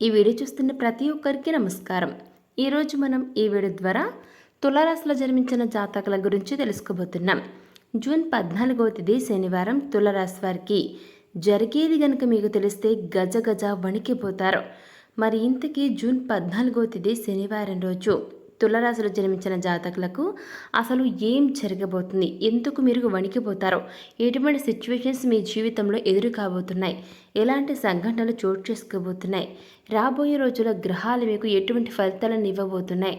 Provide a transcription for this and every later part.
ఈ వీడియో చూస్తున్న ప్రతి ఒక్కరికి నమస్కారం. ఈరోజు మనం ఈ వీడియో ద్వారా తులారాశిలో జన్మించిన జాతకుల గురించి తెలుసుకోబోతున్నాం. జూన్ పద్నాలుగవ తేదీ శనివారం తులారాశి వారికి జరిగేది గనుక మీకు తెలిస్తే గజ గజ వణికిపోతారు. మరి ఇంతకీ జూన్ పద్నాలుగవ తేదీ శనివారం రోజు తులరాశిలో జన్మించిన జాతకులకు అసలు ఏం జరగబోతుంది? ఎందుకు మీరు వణికిపోతారో? ఎటువంటి సిచ్యువేషన్స్ మీ జీవితంలో ఎదురు కాబోతున్నాయి ఎలాంటి సంఘటనలు చోటు చేసుకోబోతున్నాయి? రాబోయే రోజుల గ్రహాలు మీకు ఎటువంటి ఫలితాలను ఇవ్వబోతున్నాయి?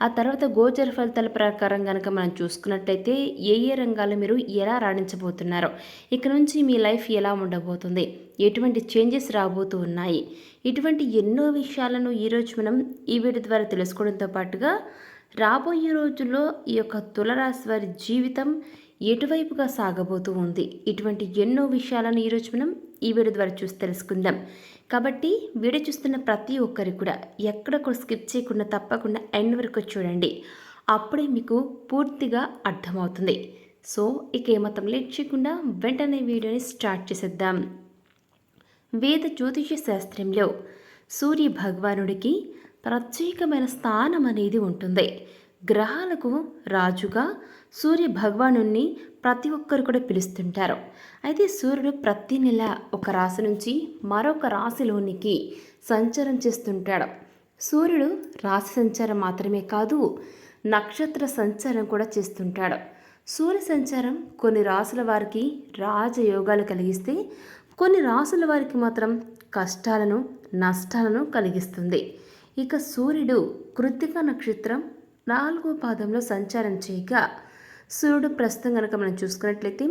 ఆ తర్వాత గోచర ఫలితాల ప్రకారం కనుక మనం చూసుకున్నట్టయితే ఏ ఏ రంగాలు మీరు ఎలా రాణించబోతున్నారో ఇక నుంచి మీ లైఫ్ ఎలా ఉండబోతుంది ఎటువంటి చేంజెస్ రాబోతూ ఉన్నాయి ఇటువంటి ఎన్నో విషయాలను ఈరోజు మనం ఈ వీడియో ద్వారా తెలుసుకోవడంతో పాటుగా రాబోయే రోజుల్లో ఈ యొక్క తులరాశి వారి జీవితం ఎటువైపుగా సాగబోతూ ఉంది ఇటువంటి ఎన్నో విషయాలను ఈరోజు మనం ఈ వీడియో ద్వారా చూసి తెలుసుకుందాం. కాబట్టి వీడియో చూస్తున్న ప్రతి ఒక్కరు కూడా ఎక్కడ కూడా స్కిప్ చేయకుండా తప్పకుండా ఎండ్ వరకు చూడండి. అప్పుడే మీకు పూర్తిగా అర్థమవుతుంది. సో ఇక ఏమాత్రం లేట్ చేయకుండా వెంటనే వీడియోని స్టార్ట్ చేసేద్దాం. వేద జ్యోతిష శాస్త్రంలో సూర్య భగవానుడికి ప్రత్యేకమైన స్థానం అనేది ఉంటుంది. గ్రహాలకు రాజుగా సూర్య భగవానుణ్ణి ప్రతి ఒక్కరు కూడా పిలుస్తుంటారు. అయితే సూర్యుడు ప్రతి నెల ఒక రాశి నుంచి మరొక రాశిలోనికి సంచారం చేస్తుంటాడు. సూర్యుడు రాశి సంచారం మాత్రమే కాదు నక్షత్ర సంచారం కూడా చేస్తుంటాడు. సూర్య సంచారం కొన్ని రాసుల వారికి రాజయోగాలు కలిగిస్తే కొన్ని రాసుల వారికి మాత్రం కష్టాలను నష్టాలను కలిగిస్తుంది. ఇక సూర్యుడు కృత్తిక నక్షత్రం నాలుగో పాదంలో సంచారం చేయగా సూర్యుడు ప్రస్తుతం కనుక మనం చూసుకున్నట్లయితే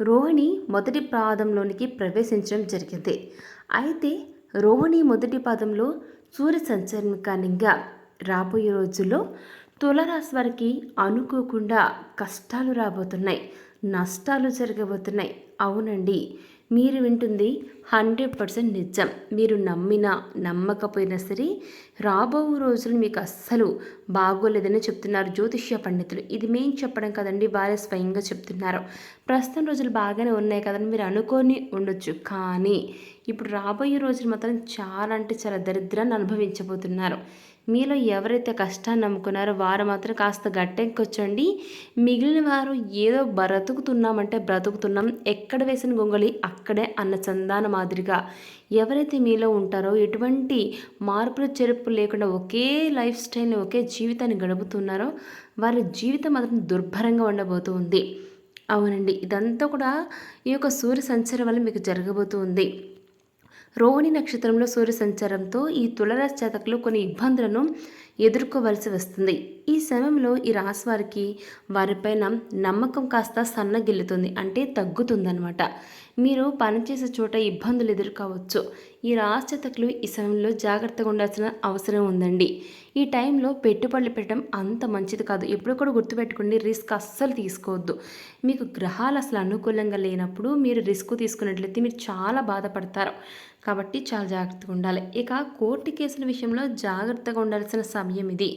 రోహిణి మొదటి పాదంలోనికి ప్రవేశించడం జరిగింది. అయితే రోహిణి మొదటి పాదంలో సూర్య సంచారం కారణంగా రాబోయే రోజుల్లో తులరాశి వారికి అనుకోకుండా కష్టాలు రాబోతున్నాయి నష్టాలు జరగబోతున్నాయి. అవునండి మీరు వింటుంది హండ్రెడ్ పర్సెంట్ నిజం. మీరు నమ్మినా నమ్మకపోయినా సరే రాబో రోజులు మీకు అస్సలు బాగోలేదని చెప్తున్నారు జ్యోతిష్య పండితులు. ఇది మేం చెప్పడం కదండి వారే స్వయంగా చెప్తున్నారు. ప్రస్తుతం రోజులు బాగానే ఉన్నాయి కదని మీరు అనుకొని ఉండొచ్చు. కానీ ఇప్పుడు రాబోయే రోజులు మాత్రం చాలా అంటే చాలా దరిద్రాన్ని అనుభవించబోతున్నారు. మీలో ఎవరైతే కష్టాన్ని నమ్ముకున్నారో వారు మాత్రం కాస్త గట్టెక్కొచ్చండి. మిగిలిన వారు ఏదో బ్రతుకుతున్నామంటే బ్రతుకుతున్నాం. ఎక్కడ వేసిన గొంగళి అక్కడే అన్న చందానం మాదిరిగా. ఎవరైతే మీలో ఉంటారో ఎటువంటి మార్పులు చెరుపు లేకుండా ఒకే లైఫ్ స్టైల్ని ఒకే జీవితాన్ని గడుపుతున్నారో వారి జీవితం మాత్రం దుర్భరంగా ఉండబోతుంది అవునండి. ఇదంతా కూడా ఈ యొక్క సూర్య సంచారం వల్ల మీకు జరగబోతుంది రోహిణి నక్షత్రంలో సూర్య సంచారంతో ఈ తులరాశి జాతకులు కొన్ని ఇబ్బందులను ఎదుర్కోవలసి వస్తుంది. ఈ సమయంలో ఈ రాశి వారికి వారిపైన నమ్మకం కాస్త సన్నగిల్లుతుంది అంటే తగ్గుతుందనమాట మీరు పనిచేసే చోట ఇబ్బందులు ఎదుర్కోవచ్చు. ఈ రాశి ఈ సమయంలో జాగ్రత్తగా ఉండాల్సిన అవసరం ఉందండి. ఈ టైంలో పెట్టుబడులు పెట్టడం అంత మంచిది కాదు. ఎప్పుడు కూడా గుర్తుపెట్టుకోండి రిస్క్ అస్సలు తీసుకోవద్దు. మీకు గ్రహాలు అసలు అనుకూలంగా లేనప్పుడు మీరు రిస్క్ తీసుకున్నట్లయితే మీరు చాలా బాధపడతారు. కాబట్టి చాలా జాగ్రత్తగా ఉండాలి. ఇక కోర్టు కేసుల విషయంలో జాగ్రత్తగా ఉండాల్సిన సమయం ఇది.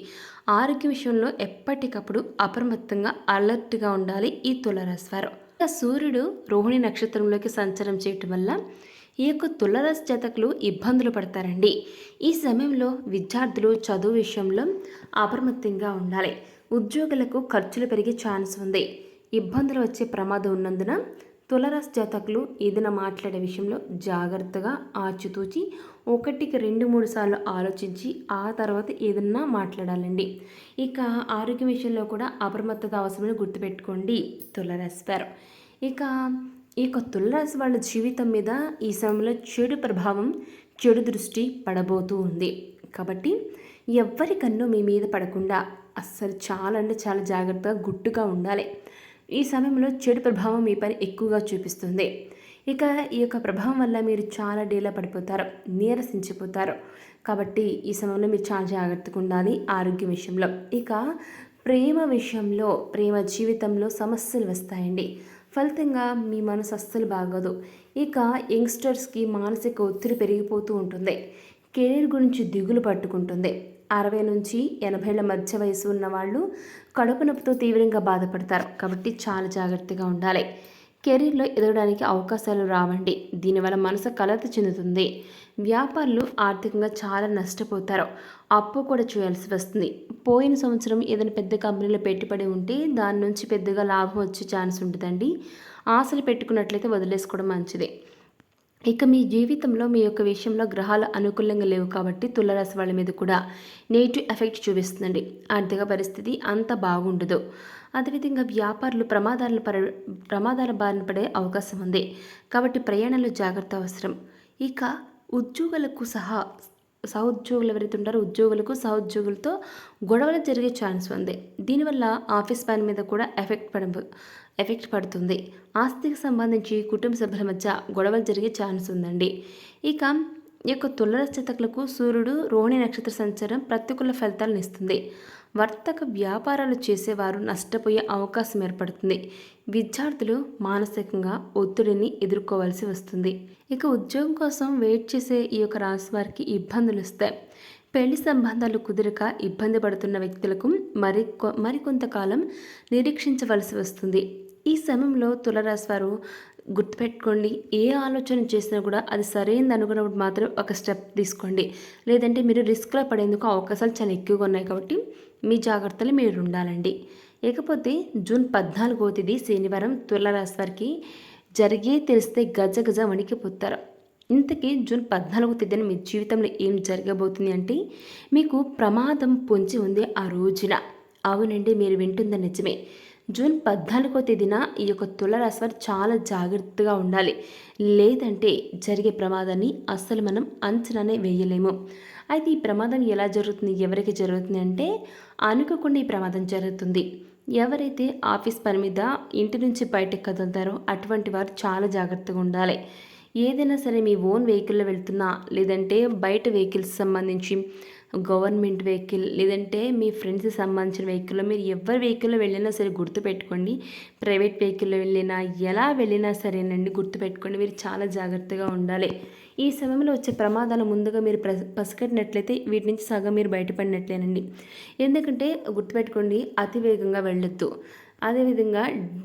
ఆరోగ్య విషయంలో ఎప్పటికప్పుడు అప్రమత్తంగా అలర్ట్గా ఉండాలి ఈ తులరాశివారు ఇక సూర్యుడు రోహిణి నక్షత్రంలోకి సంచారం చేయటం వల్ల ఈ యొక్క తులరాశి జాతకులు ఇబ్బందులు పడతారండి. ఈ సమయంలో విద్యార్థులు చదువు విషయంలో అప్రమత్తంగా ఉండాలి. ఉద్యోగులకు ఖర్చులు పెరిగే ఛాన్స్ ఉంది. ఇబ్బందులు వచ్చే ప్రమాదం ఉన్నందున తులరాశి జాతకులు ఏదైనా మాట్లాడే విషయంలో జాగ్రత్తగా ఆచితూచి ఒకటికి రెండు మూడు సార్లు ఆలోచించి ఆ తర్వాత ఏదన్నా మాట్లాడాలండి. ఇక ఆరోగ్య విషయంలో కూడా అప్రమత్తత అవసరమని గుర్తుపెట్టుకోండి తులరాశి వారు ఇక ఈ యొక్క తులరాశి వాళ్ళ జీవితం మీద ఈ సమయంలో చెడు ప్రభావం చెడు దృష్టి పడబోతూ ఉంది. కాబట్టి ఎవ్వరి కన్ను మీ మీద పడకుండా అస్సలు చాలా అంటే చాలా జాగ్రత్తగా గుట్టుగా ఉండాలి. ఈ సమయంలో చెడు ప్రభావం మీ పైన ఎక్కువగా చూపిస్తుంది. ఇక ఈ యొక్క ప్రభావం వల్ల మీరు చాలా డేలా పడిపోతారు నీరసించిపోతారు. కాబట్టి ఈ సమయంలో మీరు చాలా జాగ్రత్తగా ఉండాలి ఆరోగ్యం విషయంలో. ఇక ప్రేమ విషయంలో ప్రేమ జీవితంలో సమస్యలు వస్తాయండి. ఫలితంగా మీ మనసు అస్సలు బాగోదు. ఇక యంగ్స్టర్స్కి మానసిక ఒత్తిడి పెరిగిపోతూ ఉంటుంది. కెరీర్ గురించి దిగులు పట్టుకుంటుంది. అరవై నుంచి ఎనభైల మధ్య వయసు ఉన్న వాళ్ళు కడుపు నొప్పితో తీవ్రంగా బాధపడతారు. కాబట్టి చాలా జాగ్రత్తగా ఉండాలి. కెరీర్లో ఎదగడానికి అవకాశాలు రావండి. దీనివల్ల మనసు కలత చెందుతుంది. వ్యాపారులు ఆర్థికంగా చాలా నష్టపోతారు. అప్పు కూడా చేయాల్సి వస్తుంది. పోయిన సంవత్సరం ఏదైనా పెద్ద కంపెనీలో పెట్టుబడి ఉంటే దాని నుంచి పెద్దగా లాభం వచ్చే ఛాన్స్ ఉంటుందండి. ఆశలు పెట్టుకున్నట్లయితే వదిలేసుకోవడం మంచిది. ఇక మీ జీవితంలో మీ యొక్క విషయంలో గ్రహాలు అనుకూలంగా లేవు కాబట్టి తులరాశి వాళ్ళ మీద కూడా నెగిటివ్ ఎఫెక్ట్ చూపిస్తుందండి. ఆర్థిక పరిస్థితి అంత బాగుండదు. అదేవిధంగా వ్యాపారులు ప్రమాదాల పర ప్రమాదాల బారిన పడే అవకాశం ఉంది. కాబట్టి ప్రయాణంలో జాగ్రత్త అవసరం. ఇక ఉద్యోగులకు సహా సహోద్యోగులు ఎవరైతే ఉంటారో ఉద్యోగులకు సహోద్యోగులతో గొడవలు జరిగే ఛాన్స్ ఉంది. దీనివల్ల ఆఫీస్ పని మీద కూడా ఎఫెక్ట్ పడ ఎఫెక్ట్ పడుతుంది. ఆస్తికి సంబంధించి కుటుంబ సభ్యుల మధ్య గొడవలు జరిగే ఛాన్స్ ఉందండి. ఇక ఈ యొక్క తులరచతకులకు సూర్యుడు రోహిణి నక్షత్ర సంచారం ప్రతికూల ఫలితాలను ఇస్తుంది. వర్తక వ్యాపారాలు చేసేవారు నష్టపోయే అవకాశం ఏర్పడుతుంది. విద్యార్థులు మానసికంగా ఒత్తిడిని ఎదుర్కోవాల్సి వస్తుంది. ఇక ఉద్యోగం కోసం వెయిట్ చేసే ఈ యొక్క రాశి వారికి ఇబ్బందులు వస్తాయి పెళ్ళి సంబంధాలు కుదరక ఇబ్బంది పడుతున్న వ్యక్తులకు మరి కొ- మరికొంతకాలం నిరీక్షించవలసి వస్తుంది. ఈ సమయంలో తులరాశి వారు గుర్తుపెట్టుకోండి ఏ ఆలోచన చేసినా కూడా అది సరైనది అనుకున్నప్పుడు మాత్రం ఒక స్టెప్ తీసుకోండి. లేదంటే మీరు రిస్క్లో పడేందుకు అవకాశాలు చాలా ఎక్కువగా ఉన్నాయి కాబట్టి మీ జాగ్రత్తలు మీరు ఉండాలండి. ఇకపోతే జూన్ పద్నాలుగో తేదీ శనివారం తులరాశి వారికి జరిగే తెలిస్తే గజ గజ వణికిపోతారు. ఇంతకీ జూన్ పద్నాలుగో తేదీన మీ జీవితంలో ఏం జరగబోతుంది అంటే మీకు ప్రమాదం పొంచి ఉంది ఆ రోజున. అవునండి మీరు వింటుంది నిజమే. జూన్ పద్నాలుగో తేదీన ఈ యొక్క తులరాశి వారు చాలా జాగ్రత్తగా ఉండాలి. లేదంటే జరిగే ప్రమాదాన్ని అస్సలు మనం అంచనానే వేయలేము. అయితే ఈ ప్రమాదం ఎలా జరుగుతుంది? ఎవరికి జరుగుతుంది అంటే అనుకోకుండా ఈ ప్రమాదం జరుగుతుంది. ఎవరైతే ఆఫీస్ పని మీద ఇంటి నుంచి బయటకు కదులుతారో అటువంటి వారు చాలా జాగ్రత్తగా ఉండాలి. ఏదైనా సరే మీ ఓన్ వెహికల్లో వెళ్తున్నా లేదంటే బయట వెహికల్స్ సంబంధించి గవర్నమెంట్ వెహికల్ లేదంటే మీ ఫ్రెండ్స్కి సంబంధించిన వెహికల్లో మీరు ఎవరి వెహికల్లో వెళ్ళినా సరే గుర్తుపెట్టుకోండి. ప్రైవేట్ వెహికల్లో వెళ్ళినా ఎలా వెళ్ళినా సరేనండి గుర్తుపెట్టుకోండి. మీరు చాలా జాగ్రత్తగా ఉండాలి. ఈ సమయంలో వచ్చే ప్రమాదాలు ముందుగా మీరు ప్ర పసిగట్టినట్లయితే వీటి నుంచి సగం మీరు బయటపడినట్లేనండి. ఎందుకంటే గుర్తుపెట్టుకోండి అతి వేగంగా వెళ్ళొద్దు. అదేవిధంగా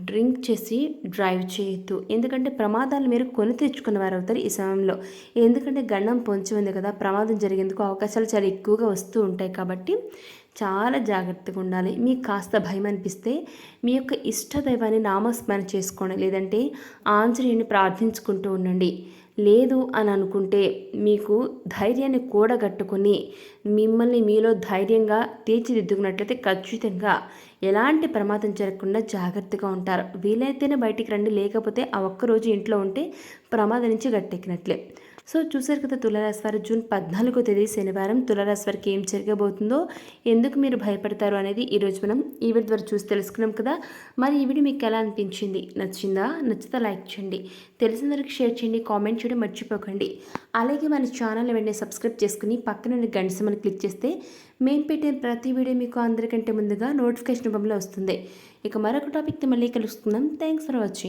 డ్రింక్ చేసి డ్రైవ్ చేయొద్దు. ఎందుకంటే ప్రమాదాలు మీరు కొని తెచ్చుకున్న వారు అవుతారు ఈ సమయంలో. ఎందుకంటే గండం పొంచి ఉంది కదా ప్రమాదం జరిగేందుకు అవకాశాలు చాలా ఎక్కువగా వస్తూ ఉంటాయి కాబట్టి చాలా జాగ్రత్తగా ఉండాలి. మీకు కాస్త భయం అనిపిస్తే మీ యొక్క ఇష్ట దైవాన్ని నామస్మరణ చేసుకోండి. లేదంటే ఆంజనేయుని ప్రార్థించుకుంటూ ఉండండి. లేదు అని అనుకుంటే మీకు ధైర్యాన్ని కూడగట్టుకొని మిమ్మల్ని మీలో ధైర్యంగా తీర్చిదిద్దుకున్నట్లయితే ఖచ్చితంగా ఎలాంటి ప్రమాదం జరగకుండా జాగ్రత్తగా ఉంటారు. వీలైతేనే బయటికి రండి లేకపోతే ఆ ఒక్కరోజు ఇంట్లో ఉంటే ప్రమాదం నుంచి గట్టెక్కినట్లే. సో చూసారు కదా తులరాశి వారు జూన్ పద్నాలుగో తేదీ శనివారం తులరాశి వారికి ఏం జరగబోతుందో ఎందుకు మీరు భయపడతారు అనేది ఈరోజు మనం ఈ ద్వారా చూసి తెలుసుకున్నాం కదా. మరి ఈ వీడియో మీకు ఎలా అనిపించింది? నచ్చిందా? నచ్చితే లైక్ చేయండి. తెలిసిన వరకు షేర్ చేయండి కామెంట్ చేయడం మర్చిపోకండి. అలాగే మన ఛానల్ వెంటనే సబ్స్క్రైబ్ చేసుకుని పక్కన గంట సమని క్లిక్ చేస్తే మేము పెట్టే ప్రతి వీడియో మీకు అందరికంటే ముందుగా నోటిఫికేషన్ రూపంలో వస్తుంది. ఇక మరొక టాపిక్తో మళ్ళీ కలుసుకుందాం. Thanks for watching.